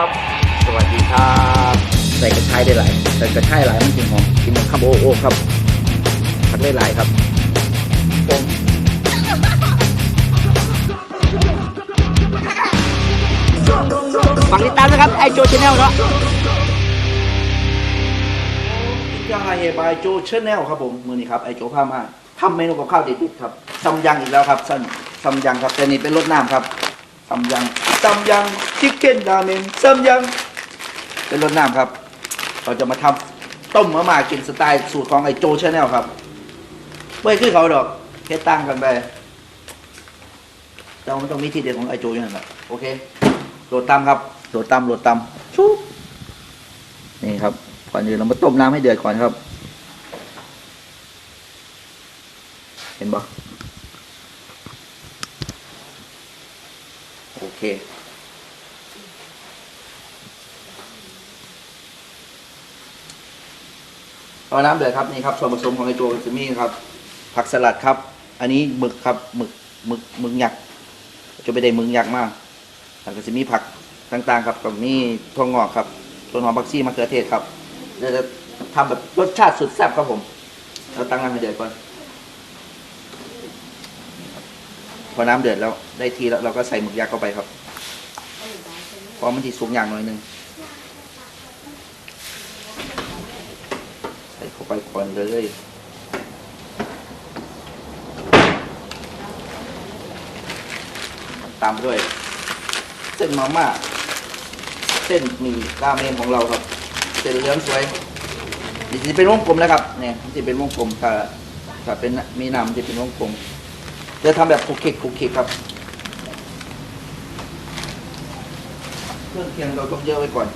ครับสวัสดีครับ ใส่กระชายได้หลายใส่กระชายหลายมันจริงหอมกินข้าวโอโอครับผักได้หลายครับผมฝากติดตามนะครับไอโจชแนลเนาะยาเฮบายโจชแนลครับผมมือนี้ครับไอโจพามาทำเมนูกับข้าวเด็ดๆครับซัมยังอีกแล้วครับซัมซัมยังครับแต่นี่เป็นรสน้ำครับ ซัมยังซัมยังชิคเก้นราเมนซัมยังเป็นรสน้ำครับ เราจะมาทำต้มมะม่ากินสไตล์สูตรของไอโจชาแนลครับไม่คือเขาดอกแค่ตั้งกันไปแต่ว่ามันต้องมีทีเด็ดของไอโจอยู่นั่นแหละโอเคโหลดตามครับโหลดตามโหลดตามชุบนี่ครับก่อนอื่นเรามาต้มน้ำให้เดือดก่อนครับ เห็นปะโอ เค เอาน้ำเดือดครับนี่ครับส่วนผสมของไอโจจะมีครับ ผักสลัดครับ อันนี้หมึกครับหมึกหมึกหมึกหยักจะไปได้หมึกหยักมากแล้วก็จะมีผักต่างๆ ครับกับมีถั่วงอกครับต้นหอมผักชีมะเขือเทศครับเดี๋ยวจะทำแบบรสชาติสุดแซ่บครับผมเราตั้งน้ำให้เดือดก่อนพอน้ำเดือดแล้วได้ทีแล้วเราก็ใส่หมึกยักษ์เข้าไปครับ เพราะมันทีสุกอย่างหน่อยหนึงใส่เข้าไปก่อนเลยตามด้วย เส้นมาม่าเส้นหมี่ราเมนของเราครับเส้นเหลืองสวยนี่จะเป็นวงกลมแล้วครับเนี่ยมันจะเป็นวงกลมถ้าถ้าเป็นมีน้ำมันจะเป็นวงกลมจะทำแบบคุกคลิกคุกคลิกครับ เครื่องเคียงเราต้องเยอะไว้ก่อน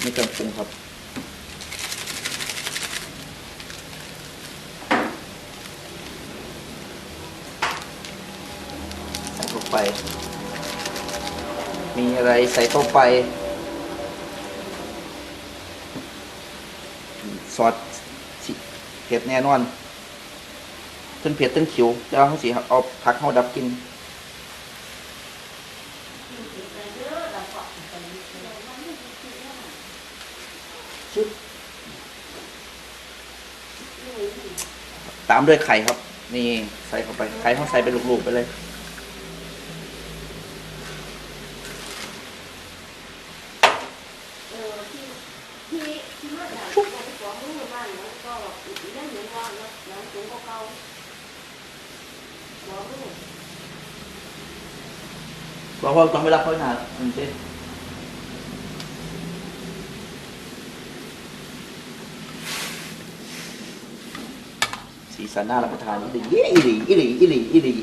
ไม่ต้องปรุงครับ ใส่เข้าไป มีอะไรใส่เข้าไป ซอสเผ็ดแน่นอน ตึ้งเผ็ดตึ้งขิวแล้วเขาสีเอาผักเขาดับกินชึบตามด้วยไข่ครับ นี่ใส่เข้าไป ไข่เขาใส่เป็นลูกๆไปเลย เออที่ที่ที่มาจากจากที่สองรู้บ้านแล้วก็เล่นเหมือนว่าแล้วแล้วสูงกว่าเก่า บอกรู้บอกว่าต้องเวลาเขาหนาอืมเจ๊สีสันน่ารับประทานอีหลีอีหลีอีหลีอีหลีอีหลี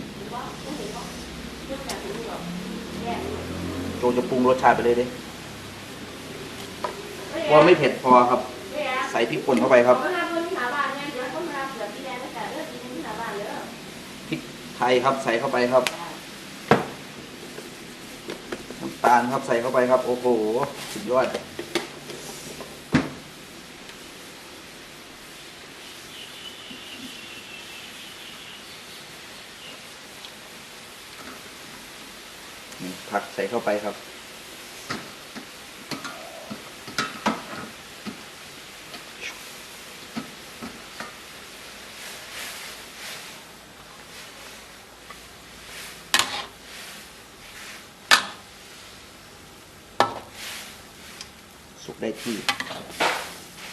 โจจะปรุงรสชาติไปเลยเด้เพราะไม่เผ็ดพอครับ ใส่พริกป่นเข้าไปครับเขามาคนที่หาบ้านเนี่ยเดี๋ยวเขามาเสือที่แดงแล้วแต่เรื่องที่ที่หาบ้านเด้อพริก ไทยครับใส่เข้าไปครับน้ำตาลครับใส่เข้าไปครับ โอ้โหสุดยอดนี่ผักใส่เข้าไปครับ สุกได้ที่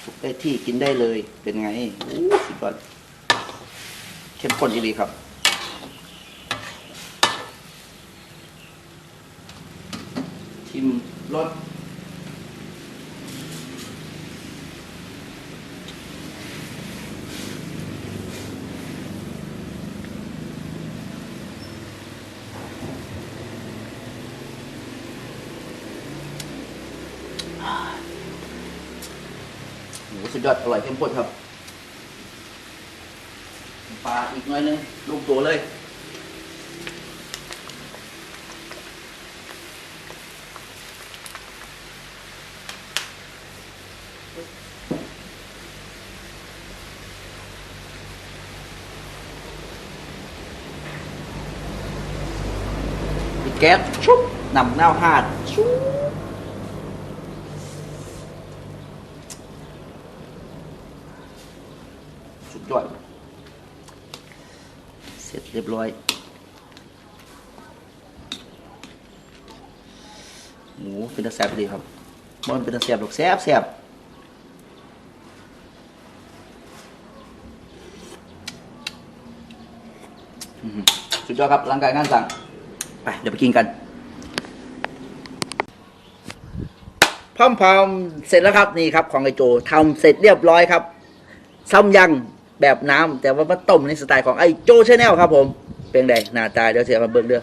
สุกได้ที่กินได้เลยเป็นไงโอ้สุดยอดเข้มข้นดีครับ ชิมรสโหสุด ยอดอร่อยเข้มข้นครับปลาอีกหน้อยนึงลูกตัวเลยแก๊สชุบนำเน่าหาดชุบสุดยอด เรียบร้อย หมูเป็นตาแซบดีครับมันเป็นตาแซ่บดอกแซบแซบอือหือสุดยอดครับร่างกายงานสั่งไปเดี๋ยวไปกินกันพร้อมๆเสร็จแล้วครับนี่ครับของไอโจทำเสร็จเรียบร้อยครับซ้ำยัง แบบน้ำแต่ว่ามาต้มในสไตล์ของไอโจชาแนลครับผมเป็นไงหน้าตาเดี๋ยวเสียมาเบิ่งเด้อ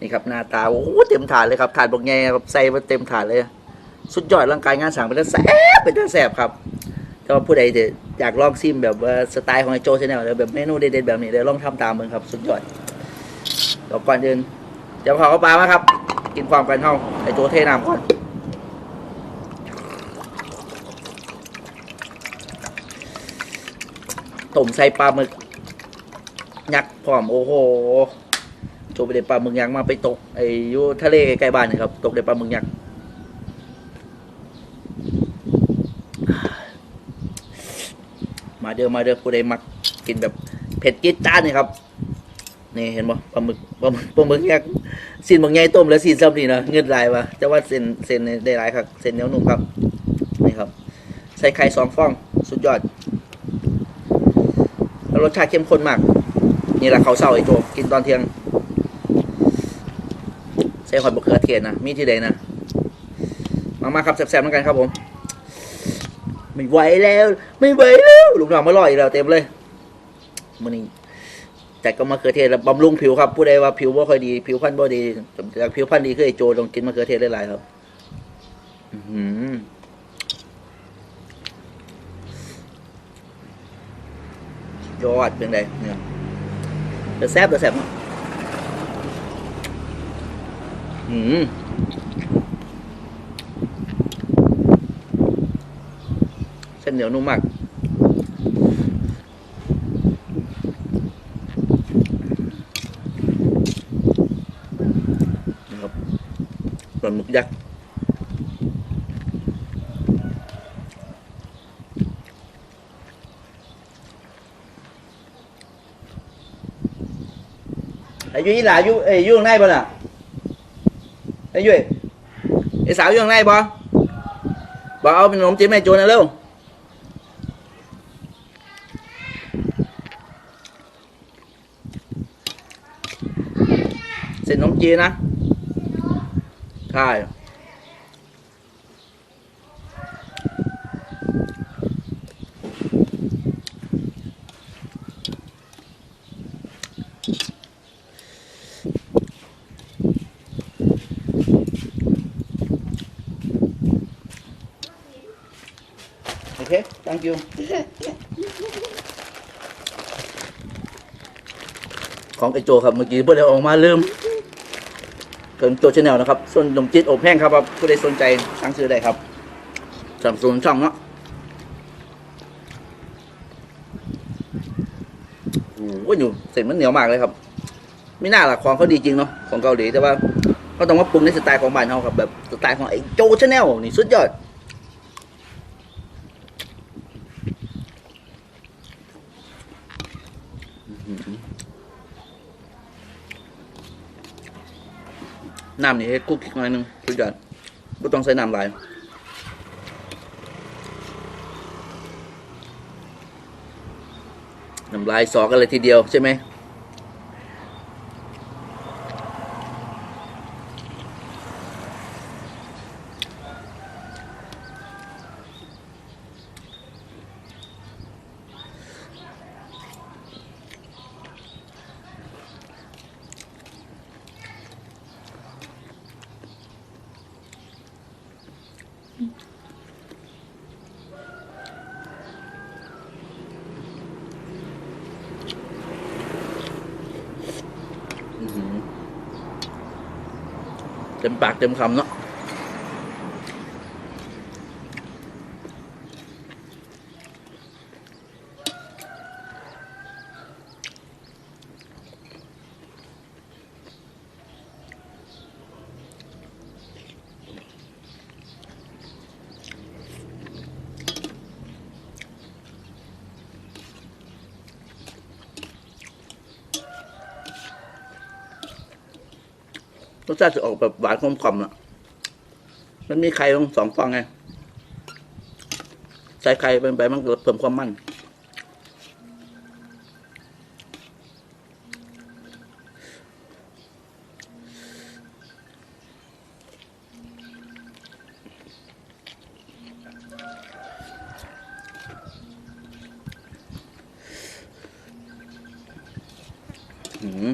นี่ครับหน้าตาโอ้เต็มถาดเลยครับถาดบอกแง่ครับใส่มาเต็มถาดเลย สุดยอดร่างกายงานสั่งเป็นตาแซ่บเป็นตาแซ่บครับถ้าผู้ใดเดี๋ยวอยากลองซิมแบบสไตล์ของไอโจชาแนลแบบเมนูเด็ดๆแบบนี้เดี๋ยวลองทำตามเบิ่งครับ สุดยอดเดี๋ยวก่อนอื่นเดี๋ยวขอเข้าปลามาครับ กินความกันเท่าไอโจเทน้ำก่อน ต้มใส่ปลาหมึก ยักษ์พร้อมโอ้โหโจไปได้ปลาหมึกยักษ์มาไปตกไอ้ยูทะเลใกล้บ้านนี่ครับ ตกได้ปลาหมึกยักษ์มาเด้อมาเด้อผู้ใดมักกินแบบเผ็ดจี๊ดจ้านนี่ครับนี่เห็นบ่ปลาหมึกปลาหมึกปลาหมึกยักษ์สินบางใหญ่ต้มแล้วสินซ้ำนี่นะเงือดลายวะแต่ว่าเส้นเส้นนี่ได้หลายครับเส้นเหนียวนุ่มครับนี่ครับ ใส่ไข่สองฟอง สุดยอด รสชาติเข้มข้นมาก นี่แหละเขาเศร้าไอ้โจกินตอนเที่ยงใส่หอยบกเขือเทศนะมีที่ใดนะมามาครับแซ่บๆเหมือนกันครับผมไม่ไหวแล้ว ไม่ไหวแล้วลูกน้องมาลอยอีกแล้วเต็มเลยมันนี่แต่ก็มะเขือเทศแล้วบำรุงผิวครับผู้ใดว่าผิวบ่ค่อยดี ผิวพรรณบ่ดีอยากผิวพรรณดีคือไอ้โจต้องกินมะเขือเทศหลายๆครับ อื้อหือ ยอดเป็นไงเนี่ยเดี๋ยวแซ่บเดี๋ยวแซ่บอืมเส้นเหนียวนุ่มมากนะครับปลาหมึกยักษ์ อยู่อีหลาอยู่เอ้ยอยู่ข้างในบ่น่ะอายุเอ้ยไอ้สาวอยู่ข้างในบ่บ่เอาเป็นขนมจีนแม่โจรนะเร็วเส้นขนมจีนนะใช่ โอ you ของไอโจครับเมื่อกี้เพื่อนเอาออกมาลืมเกินตัวชาแนลนะครับ ส่วนขนมจีนอบแห้งครับครับผู้ใดสนใจสั่งซื้อได้ครับสั่งศูนย์ช่องเนาะโอ้โหอยู่เส้นมันเหนียวมากเลยครับ ไม่น่าหลักของเขาดีจริงเนาะของเกาหลีแต่ว่าก็ต้องมาปรุงในสไตล์ของบ้านเขาครับแบบสไตล์ของไอโจชาแนลนี่สุดยอดอื้อหือ น้ำนี่ให้กุ๊กอีกหน่อยนึงสุดยอดไม่ต้องใส่น้ำหลายน้ำลายสอกันเลยทีเดียวใช่ไหม เต็มปากเต็มคำเนาะ รสชาติจะออกแบบหวานกลมกล่อมอะ มันมีไข่ต้องสองฟองไง ใส่ไข่ไปไปมันเพิ่มความมัน อืม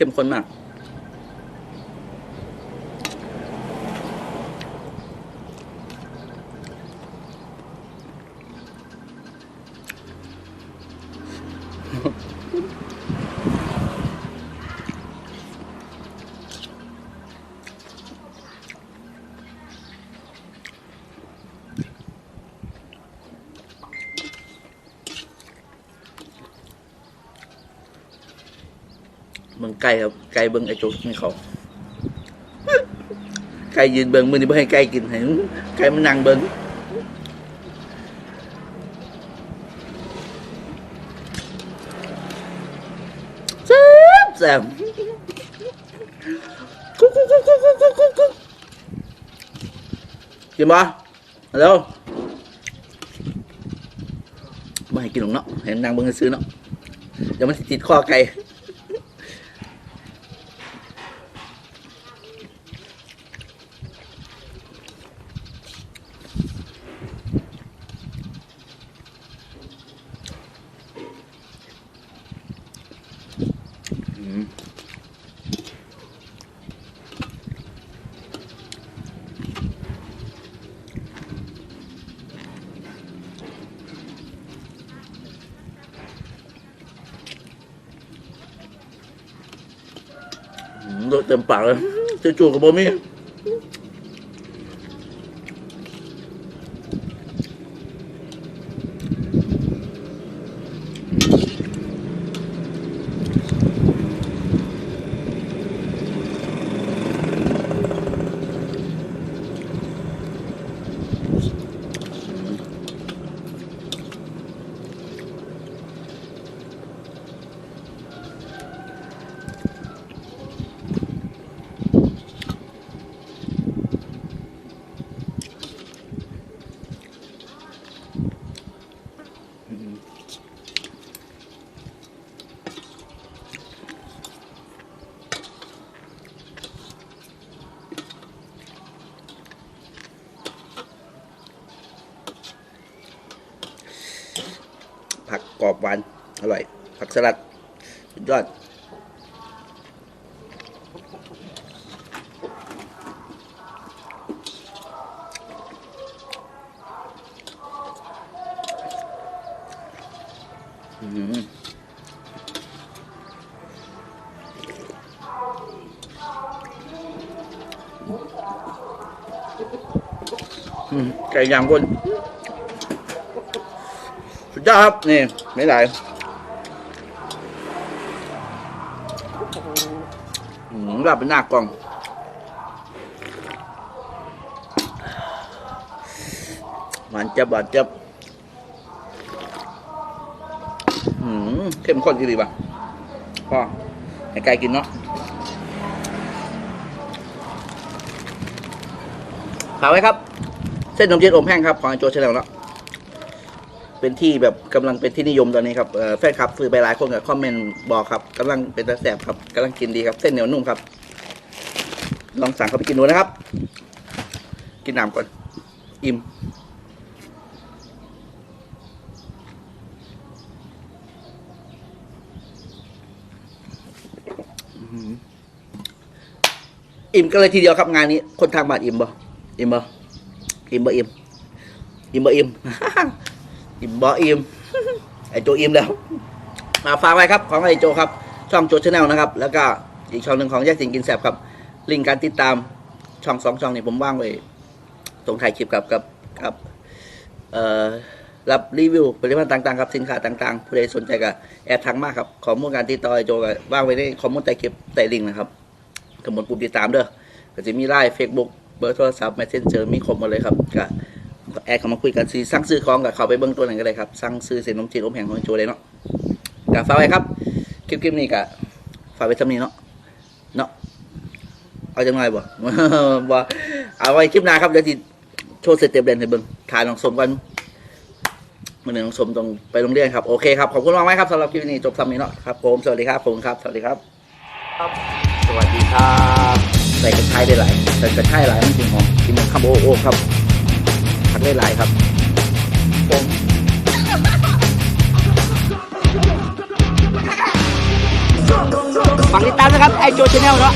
เข้มข้นมาก ไก่ครับไก่เบิ้งไอ้จ๊กไม่เขาไก่ยืนเบิ้งมือนี่เบิ้ให้ไก่กินให้ไก่มันนั่งเบิ้งแซ่บแซ่บกุ๊กกุ๊กกุ๊กกุ๊กกุ๊กกุ๊กกุ๊กกินบ่เร็วไม่ให้กินหรอกเนาะเห็นนางเบิ้งซื้อเนาะเดี๋ยวมันติดคอไก่ เต็มปากเลยจู่ๆกับโบมี่ผั กรอบหวาน อร่อย ผักสลัดสุดยอดอืมอืมไก่ย่างคนสุดยอดครับนี่ ไม่ไหลอืมรับเป็นหน้ากล่อง มันจะบาดเจ็บอืมเข้มข้นดีป่ะพ่อให้ไก่กินเนาะฝากไว้ครับ เส้นนมเย็นอบแห้งครับ ของโจชาแนลเนาะ เป็นที่แบบกำลังเป็นที่นิยมตอนนี้ครับแฟนคลับซื้อไปหลายคนกับคอมเมนต์บอกครับกำลังเป็นตะแสบครับกำลังกินดีครับ เส้นเหนียวนุ่มครับ ลองสั่งเข้าไปกินดูนะครับ กินน้ำก่อน อิ่มอิ่มกันเลยทีเดียวครับงานนี้ คนทางบ้านอิ่มบ่อิ่มบ่อิ่มบ่อิ่มอิ่มบ่อิ่ม อิ่มบ่อิ่มไอโจอิ่มแล้ว มาฝากไว้ครับของไอโจครับ ช่องโจชาแนลนะครับ แล้วก็อีกช่องหนึ่งของแยกสิงกินแสบครับ ลิงก์การติดตามช่องสองช่องนี้ผมว่างไว้ตรงถ่ายคลิปกับกับกับเอ่อรับรีวิวผลิตภัณฑ์ต่างๆครับสินค้าต่างๆ ผู้ใดสนใจก็แอดทางมากครับขอมูลการติดต่อไอโจก็ว่างไว้ในข้อมูลใต้คลิปใต้ลิงก์นะครับกำหนดปุ่มติดตามเด้อก็จะมีไลน์เฟซบุ๊กเบอร์โทรศัพท์ messenger มีครบหมดเลยครับก็ แอดเข้ามาคุยกันซีสั่งซื้อของกับเขาไปเบื้องต้นกันก็ได้ครับสั่งซื้อเส้นนมจีนอมแห้งของโจเลยเนาะก็ฝากไว้ครับคลิปคลิปนี้ก็ฝากไว้ทำนี้เนาะเอาจังไรบ่บ่เอาไว้คลิปหน้าครับเดี๋ยวที่โชว์สเต็ปเด่นให้เบิ่งถ่ายน้องสมกันมื่อนี้น้องสมต้องไปโรงเรียนครับโอเคครับขอบคุณมากไหมครับสำหรับคลิปนี้จบซ้ำนี้เนาะครับผมสวัสดีครับผมครับสวัสดีครับ สวัสดีครับใส่กระชายได้หลายใส่กระชายหลายมันจริงหอมกินมันคำโอโอครับผักได้ หลายครับผมฝากติดตามนะครับไอโจชาแนลเนาะ